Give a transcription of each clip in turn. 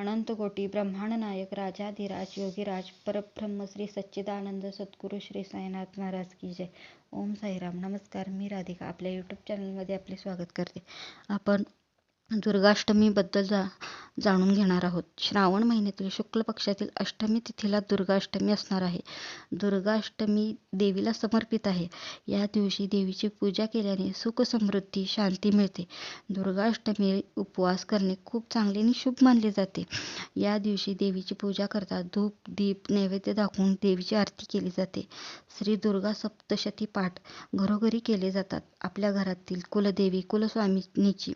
अनंतकोटी ब्रह्मांड नायक राजाधिराज योगीराज परब्रह्म श्री सच्चिदानंद सद्गुरू श्री साईनाथ महाराज की जय. ओम साईराम. नमस्कार मी राधिका. आपल्या यूट्यूब चॅनलमध्ये आपले स्वागत करते. आपण दुर्गाष्टमीबद्दल जा जाणून घेणार आहोत. श्रावण महिन्यातील शुक्ल पक्षातील अष्टमी तिथीला दुर्गाष्टमी असणार आहे. दुर्गाष्टमी देवीला समर्पित आहे. या दिवशी देवीची पूजा केल्याने सुख समृद्धी शांती मिळते. दुर्गाष्टमी उपवास करणे खूप चांगले आणि शुभ मानले जाते. या दिवशी देवीची पूजा करता धूप दीप नैवेद्य दाखवून देवीची आरती केली जाते. श्री दुर्गा सप्तशती पाठ घरोघरी केले जातात. आपल्या घरातील कुलदेवी कुलस्वामिनीची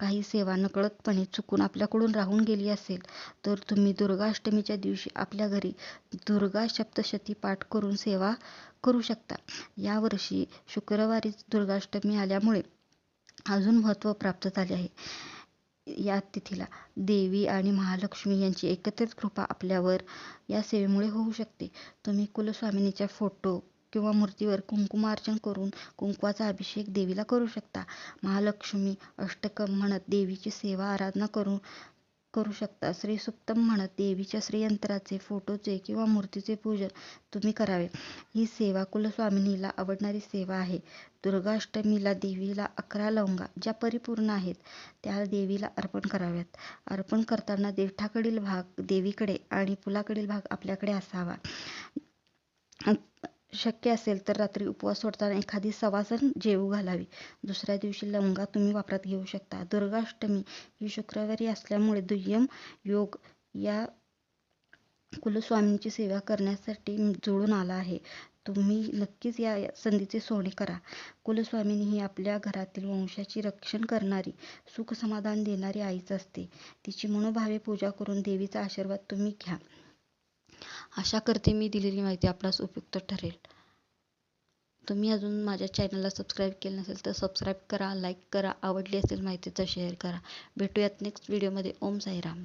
काही सेवा नकळतपणे चुकून आपल्याकडून राहून गेली असेल तर तुम्ही दुर्गाष्टमीच्या दिवशी आपल्या घरी दुर्गा सप्तशती पाठ करून सेवा करू शकता. यावर्षी शुक्रवारी दुर्गाष्टमी आल्यामुळे अजून महत्त्व प्राप्त झाले आहे. या तिथीला देवी आणि महालक्ष्मी यांची एकत्रित कृपा आपल्यावर या सेवेमुळे होऊ शकते. तुम्ही कुलस्वामिनीच्या फोटो किंवा मूर्तीवर कुंकुमार्चन करून कुंकवाचा अभिषेक देवीला करू शकता. महालक्ष्मी अष्टकम म्हणत देवीची सेवा आराधना करू करू शकता. श्री सुप्तम म्हणत देवीच्या श्रीयंत्राचे फोटोचे किंवा मूर्तीचे पूजन तुम्ही करावे. ही सेवा कुलस्वामिनीला आवडणारी सेवा आहे. दुर्गाष्टमीला देवीला अकरा लवंगा ज्या परिपूर्ण आहेत त्या देवीला अर्पण कराव्यात. अर्पण करताना देठाकडील भाग देवीकडे आणि पुलाकडील भाग आपल्याकडे असावा. शक्य असेल तर रात्री उपवास सोडताना एखादी सवासन जेवू घालावी. दुसऱ्या दिवशी लवंगा तुम्ही वापरात घेऊ शकता. दुर्गाष्टमी ही शुक्रवारी असल्यामुळे दुय्यम योग या कुलस्वामींची सेवा करण्यासाठी जुळून आला आहे. तुम्ही नक्कीच या संधीचे सोने करा. कुलस्वामिनी ही आपल्या घरातील वंशाची रक्षण करणारी सुख समाधान देणारी आईच असते. तिची मनोभावे पूजा करून देवीचा आशीर्वाद तुम्ही घ्या. आशा करते मी दिलेली माहिती आपणास उपयुक्त ठरेल. तुम्ही अजून माझ्या चॅनलला सबस्क्राईब केलं नसेल तर सबस्क्राईब करा लाईक करा आवडली असेल माहिती तर शेअर करा. भेटूयात नेक्स्ट व्हिडिओमध्ये ओम साईराम.